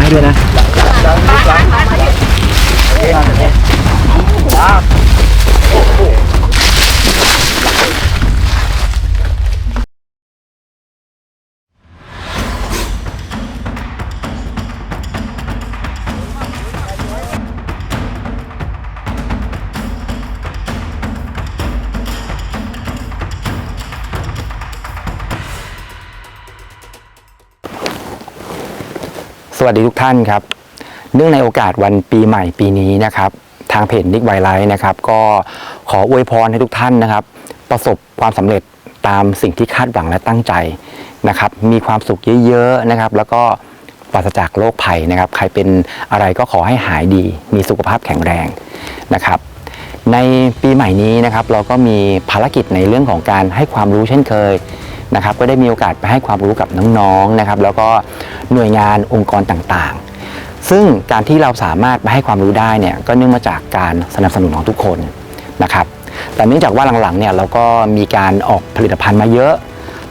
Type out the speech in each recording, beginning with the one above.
ได้ด้วยนะ สวัสดีทุกท่านครับ เนื่องในโอกาสวันปีใหม่ปีนี้นะครับ ทางเพจนิกไวไลท์นะครับ ก็ขออวยพรให้ทุกท่านนะครับ ประสบความสำเร็จตามสิ่งที่คาดหวังและตั้งใจนะครับ มีความสุขเยอะๆนะครับ แล้วก็ปราศจากโรคภัยนะครับ ใครเป็นอะไรก็ขอให้หายดี มีสุขภาพแข็งแรงนะครับ ในปีใหม่นี้นะครับเราก็มีภารกิจในเรื่องของการให้ความรู้เช่นเคยนะครับก็ได้มีโอกาสไปให้ความรู้กับน้องๆนะครับแล้วก็หน่วยงานองค์กรต่างๆ ซึ่งการที่เราสามารถไปให้ความรู้ได้เนี่ยก็เนื่องมาจากการสนับสนุนของทุกคนนะครับแต่เนื่องจากว่าหลังๆเนี่ยเราก็มีการออกผลิตภัณฑ์มาเยอะ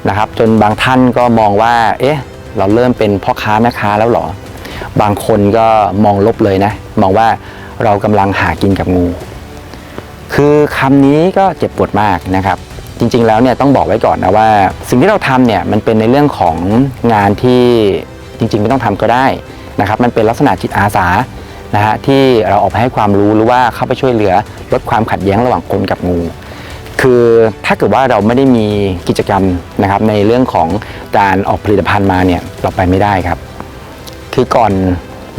นะครับจนบางท่านก็มองว่าเอ๊ะเราเริ่มเป็นพ่อค้าแม่ค้าแล้วหรอ บางคนก็มองลบเลยนะ มองว่าเรากำลังหากินกับงู คือคำนี้ก็เจ็บปวดมากนะครับ จริงๆแล้วเนี่ยต้องบอกไว้ก่อนนะว่า สิ่งที่เราทำเนี่ยมันเป็นในเรื่องของงานที่จริงๆไม่ต้องทำก็ได้นะครับ มันเป็นลักษณะจิตอาสานะฮะที่เราออกไปให้ความรู้หรือว่าเข้าไปช่วยเหลือลดความขัดแย้งระหว่างคนกับงูคือถ้าเกิดว่าเราไม่ได้มีกิจกรรมนะครับในเรื่องของการออกผลิตภัณฑ์มาเนี่ยเราไปไม่ได้ครับ คือก่อน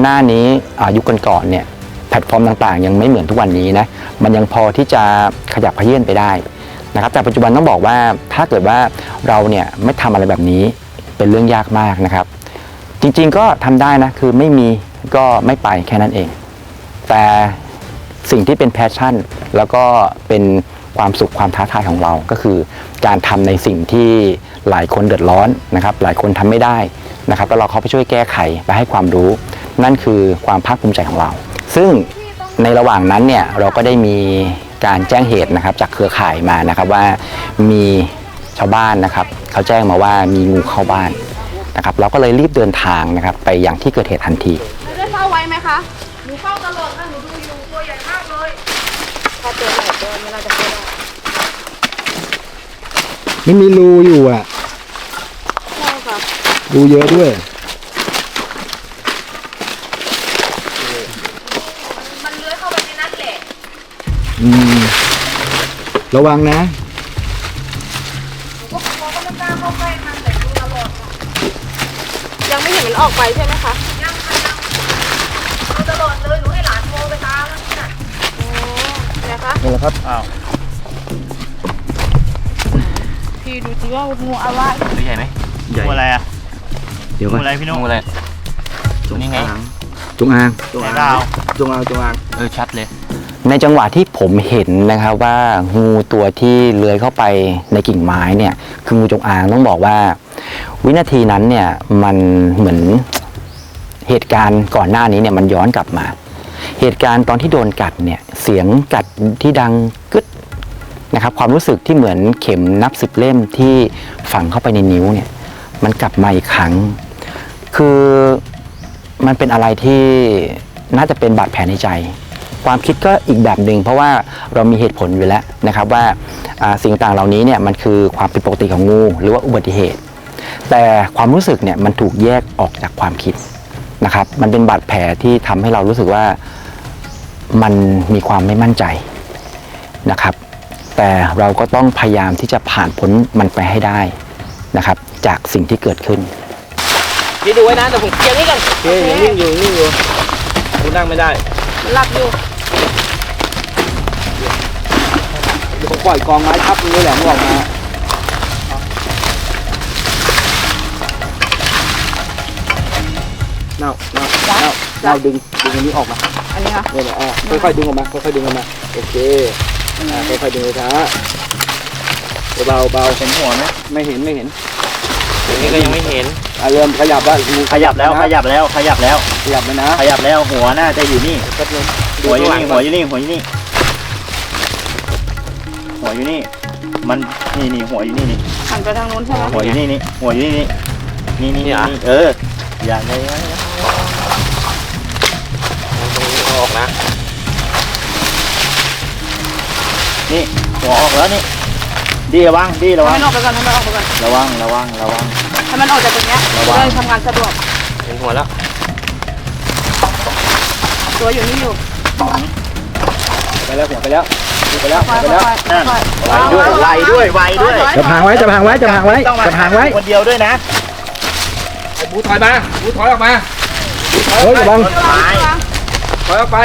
หน้านี้อายุก่อนๆเนี่ย แพลตฟอร์มต่างๆ ยังไม่เหมือนทุกวันนี้นะมันยังพอที่จะขยับขยื่นไปได้นะครับแต่ปัจจุบันต้องบอกว่าถ้าเกิดว่าเราเนี่ยไม่ทำอะไรแบบนี้เป็นเรื่องยากมากนะครับ จริงๆก็ทำได้นะคือไม่มีก็ไม่ไปแค่นั้นเอง แต่สิ่งที่เป็นแพชชั่น แล้วก็เป็นความสุขความท้าทายของเราก็คือ การทำในสิ่งที่หลายคนเดือดร้อนนะครับ หลายคนทำไม่ได้นะครับแล้วเราเข้าไปช่วยแก้ไขไปให้ความรู้ นั่นคือความภาคภูมิใจของเรา ซึ่งในระหว่างนั้นเนี่ยเราก็ได้มีการแจ้งเหตุนะครับจากเครือข่ายมานะครับว่ามีชาวบ้านนะครับเขาแจ้งมาว่ามีงูเข้าบ้านนะครับ เราก็เลยรีบเดินทางนะครับ ไปยังที่เกิดเหตุทันทีได้เฝ้าไว้ไหมคะหนูเฝ้าตลอดค่ะหนูดูอยู่ตัวใหญ่มากเลยถ้าตัวไหนตัวนี้เราจะเข้าได้มันมีรูอยู่อะใช่ค่ะรูเยอะด้วย มันเลื้อยเข้าไปในนั้นแหละ อืม ระวังนะหนูก็กลัวก็ไม่กล้าเข้าใกล้มันแต่ดูตลอดค่ะยังไม่เห็นมันออกไปใช่ไหมคะยังค่ะยังดูตลอดเลยหนูให้หลานโทรไปตามแล้วนี่น่ะอ๋อนะคะ นี่แหละครับ อ้าวพี่ดูสิว่างูอะไรตัวใหญ่ไหมใหญ่งูอะไรอะเดี๋ยวงูก่อนอะไรพี่นุ๊ก งูอะไร นี่ไง จงอางไหนเปล่าจงอางจงอางเออชัดเลย ในจังหวะที่ผมเห็นนะครับว่างูตัวที่เลื้อยเข้าไปในกิ่งไม้เนี่ยคืองูจงอางต้องบอกว่า วินาทีนั้นเนี่ยมันเหมือนเหตุการณ์ก่อนหน้านี้เนี่ยมันย้อนกลับมา เหตุการณ์ตอนที่โดนกัดเนี่ยเสียงกัดที่ดังกึดนะครับความรู้สึกที่เหมือนเข็มนับสิบเล่มที่ฝังเข้าไปในนิ้วเนี่ยมันกลับมาอีกครั้ง คือมันเป็นอะไรที่น่าจะเป็นบาดแผลในใจ ความคิดก็อีกแบบหนึ่งเพราะว่าเรามีเหตุผลอยู่แล้วนะครับว่าอ่าสิ่งต่างเหล่านี้เนี่ยมันคือความผิดปกติของงู หรือว่าอุบัติเหตุ แต่ความรู้สึกเนี่ยมันถูกแยกออกจากความคิดนะครับ มันเป็นบาดแผลที่ทำให้เรารู้สึกว่ามันมีความไม่มั่นใจนะครับ แต่เราก็ต้องพยายามที่จะผ่านพ้นมันไปให้ได้นะครับ จากสิ่งที่เกิดขึ้นพี่ดูไว้นะแต่ผมเกี่ยวนี่กันโอเคยังนิ่งอยู่นิ่งอยู่กูนั่งไม่ได้มันหลับอยู่ เดี๋ยวผมปล่อยกองไม้ทับมันนี่แหละมึงออกมาเน่าเน่าเน่าเน่าดึงดึงอันนี้ออกมาอันนี้ค่ะเนี่ยแหละอะค่อยๆดึงออกมาค่อยๆดึงออกมาโอเคอ่าค่อยๆดึงช้าเบาๆเบาเห็นหัวไหมไม่เห็นไม่เห็นตรงนี้ก็ยังไม่เห็นอะเริ่มขยับแล้วงูขยับแล้วนะขยับแล้วขยับแล้วขยับไปนะขยับแล้วหัวน่าจะอยู่นี่แป๊บนึงดูหัวอยู่ข้างหลังนี่ก่หัอวนอยู่นี่หัวอยู่นี่หั วอยู่นี่ มันนี่นี่หัวอยู่นี่นี่หันไปทางนู้นใช่ไหมหัวอยู่นี่นี่หัวอยู่นี่นี่นี่นี่นี่เออ อย่าเลยเอาออกนะ นี่หัวออกแล้วนี่ดีระวังดีระวัให้งมันออกไปก่อนให้มันออกไปก่อนระวังระวังระวัง ให้มันออกจากตรงเนี้ยระวัง เลยทำงานสะดวกเห็นหัวแล้วตัวอยู่นี่อยู่ไปแล้วหัวไปแล้วหัว ไปแล้วไปแล้วอยๆค่อยๆไวด้วยไวด้วยไวด้วยจะพังไว้จะพังไว้จะพังไว้จะพังไว้คนเดียวด้วยนะไอ้บูถอยมาบูถอยออกมาเฮ้ยระวังม้ถอยออกไป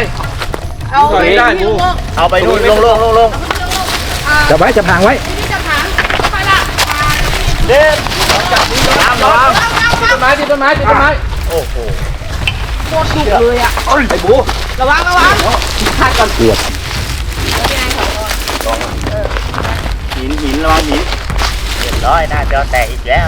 เอาไม่ได้บูเอาไปนู่นลงลงลงลงจะไว้จะพังไว้จะผังไปละเด็ดน้ำระวังติดต้นไม้ต้นไม้ต้นไม้โอ้โหโคตรดุเลยอะไอ้บูระวังระวังขาดก่อนเกือบ หินหินระวังหินเรียบร้อยหน้าจอแตกอีกแล้ว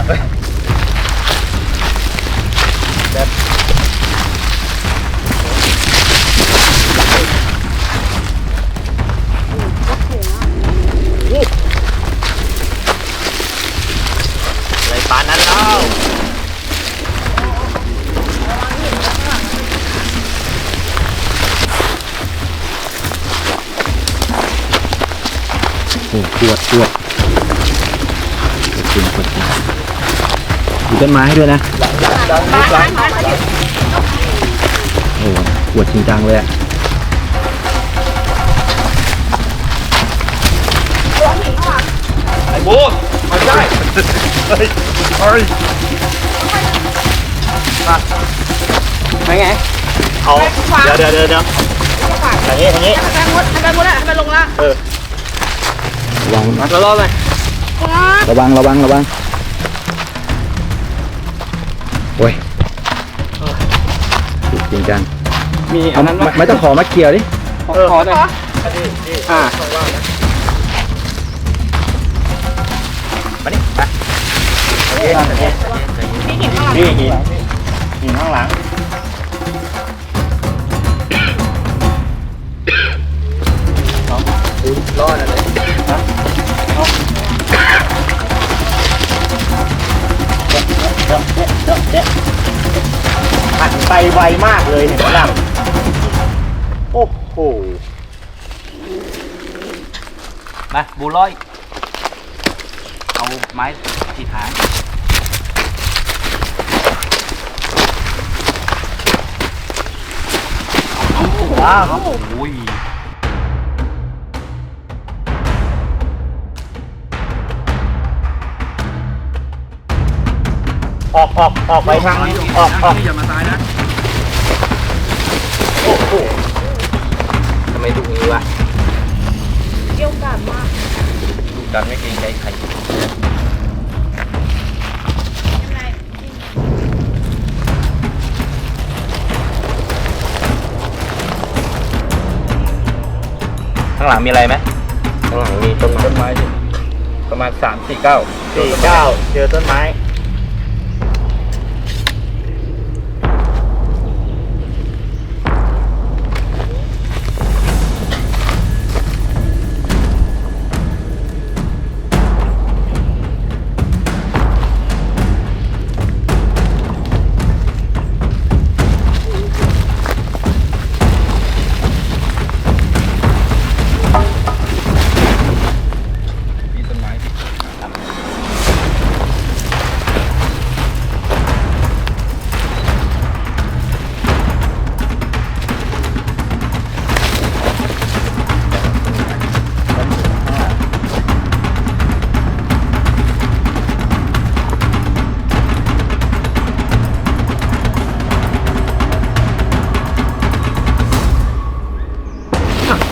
วดปวดปวดจริงปวดจริงดูต้นไม้ให้ด้วยนะมามามาโอ้ปวดจริงจังเลยอะไอ้บูไม่ได้ไปไงเอาเดี๋ยวเดี๋ยวเดี๋ยวเดี๋ยวทางนี้ทางนี้ให้มันมุดให้มันมุดแล้วให้มันลงละ ระวังเรารอดเลยระวังระวังระวังโอ้ยปวดจริงจังมีเอาอันนั้นไม่ไม่ต้องขอมาเกี่ยวดิขอขอหน่อยอ่ามานี่ไปโอเคโอเคนี่เห็นข้างหลังนี่หินหินข้างหลังรอดอะไร หันไปไวมากเลยเนี่ยล่ะโอ้โหมาบูร้อย เอาไม้ตีฐานว้าวโอ้ย ออกออกออกไปทางออกออกอย่ามาตายนะโอ้โหทำไมดุงี้วะเกี่ยวกันมากดุดันไม่เกรงใจใครข้างหลังมีอะไรไหมข้างหลังมีต้นไม้ต้นไม้ดิประมาณสามสี่เก้าสี่เก้าเจอต้นไม้มี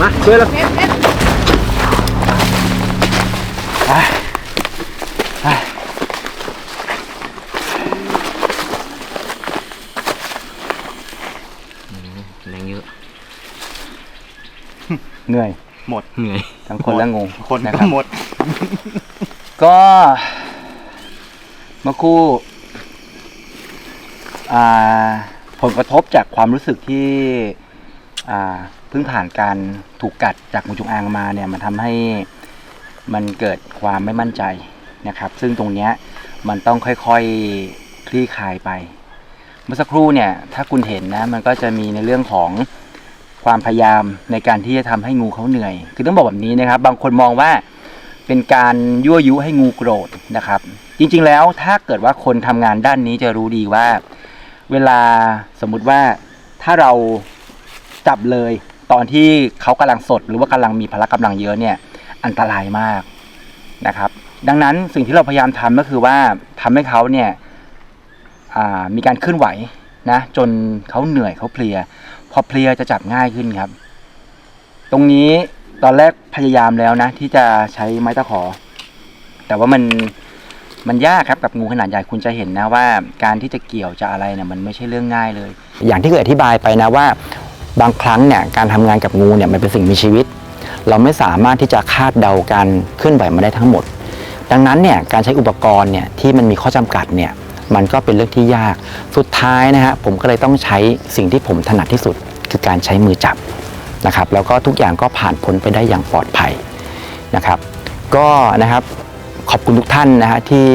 มาช่วยเราเอฟเอฟแรงเยอะ เหนื่อย หมด เหนื่อย ทั้งคนและงูคนนะก็รับหมด ก็เมื่อครู่อ่าผลกระทบจากความรู้สึกที่อ่าเพิ่งผ่านการถูกกัดจากงูจงอางมาเนี่ยมันทำให้มันเกิดความไม่มั่นใจนะครับ ซึ่งตรงเนี้ยมันต้องค่อยๆคลี่คลายไป เมื่อสักครู่เนี่ยถ้าคุณเห็นนะมันก็จะมีในเรื่องของความพยายามในการที่จะทำให้งูเขาเหนื่อย คือต้องบอกแบบนี้นะครับ บางคนมองว่าเป็นการยั่วยุให้งูโกรธนะครับ จริงๆแล้วถ้าเกิดว่าคนทำงานด้านนี้จะรู้ดีว่า เวลาสมมุติว่าถ้าเราจับเลย ตอนที่เขากำลังสดหรือว่ากำลังมีพละกำลังเยอะเนี่ยอันตรายมากนะครับ ดังนั้นสิ่งที่เราพยายามทำก็คือว่าทำให้เขาเนี่ยมีการเคลื่อนไหวนะจนเขาเหนื่อยเขาเพลีย พอเพลียจะจับง่ายขึ้นครับ ตรงนี้ตอนแรกพยายามแล้วนะ ที่จะใช้ไม้ตะขอ แต่ว่ามันมันยากครับกับงูขนาดใหญ่คุณจะเห็นนะว่า การที่จะเกี่ยวจะอะไรเนี่ยมันไม่ใช่เรื่องง่ายเลย อย่างที่เคยอธิบายไปนะว่า บางครั้งเนี่ยการทำงานกับงูเนี่ยมันเป็นสิ่งมีชีวิต เราไม่สามารถที่จะคาดเดาการเคลื่อนไหวมาได้ทั้งหมด ดังนั้นเนี่ยการใช้อุปกรณ์เนี่ยที่มันมีข้อจำกัดเนี่ยมันก็เป็นเรื่องที่ยากสุดท้ายนะฮะผมก็เลยต้องใช้สิ่งที่ผมถนัดที่สุด คือการใช้มือจับนะครับแล้วก็ทุกอย่างก็ผ่านพ้นไปได้อย่างปลอดภัยนะครับ ก็นะครับขอบคุณทุกท่านนะฮะที่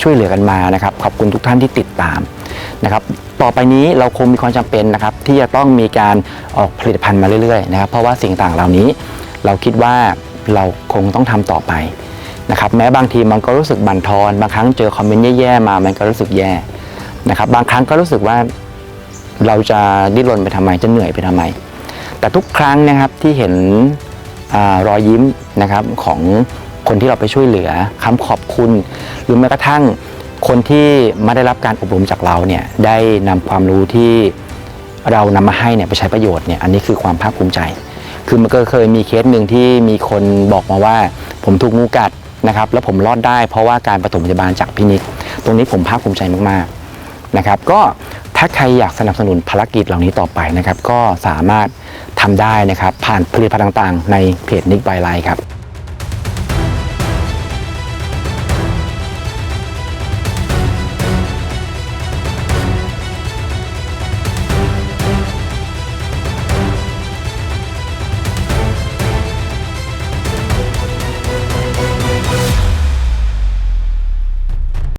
ช่วยเหลือกันมานะครับ ขอบคุณทุกท่านที่ติดตามนะครับ ต่อไปนี้เราคงมีความจำเป็นนะครับที่จะต้องมีการออกผลิตภัณฑ์มาเรื่อยๆนะครับเพราะว่าสิ่งต่างเหล่านี้ เราคิดว่าเราคงต้องทำต่อไปนะครับแม้บางทีมันก็รู้สึกบั่นทอน บางครั้งเจอคอมเมนต์แย่ๆมา มันก็รู้สึกแย่นะครับบางครั้งก็รู้สึกว่าเราจะดิ้นรนไปทำไมจะเหนื่อยไปทำไม แต่ทุกครั้งนะครับที่เห็นอรอยยิ้มนะครับของคนที่เราไปช่วยเหลือคำขอบคุณ หรือแม้กระทั่ง คนที่ไม่ได้รับการอบรมจากเราเนี่ยได้นำความรู้ที่เรานำมาให้เนี่ยไปใช้ประโยชน์เนี่ยอันนี้คือความภาคภูมิใจ คือมันก็เคยมีเคสหนึ่งที่มีคนบอกมาว่า ผมถูกงูกัดนะครับ แล้วผมรอดได้เพราะว่าการปฐมพยาบาลจากพินิกตรงนี้ผมภาคภูมิใจมากๆนะครับก็ถ้าใครอยากสนับสนุนภารกิจเหล่านี้ต่อไปนะครับ ก็สามารถทำได้นะครับ ผ่านผลิตภัณฑ์ต่างๆ ในเพจนิกไบไลครับ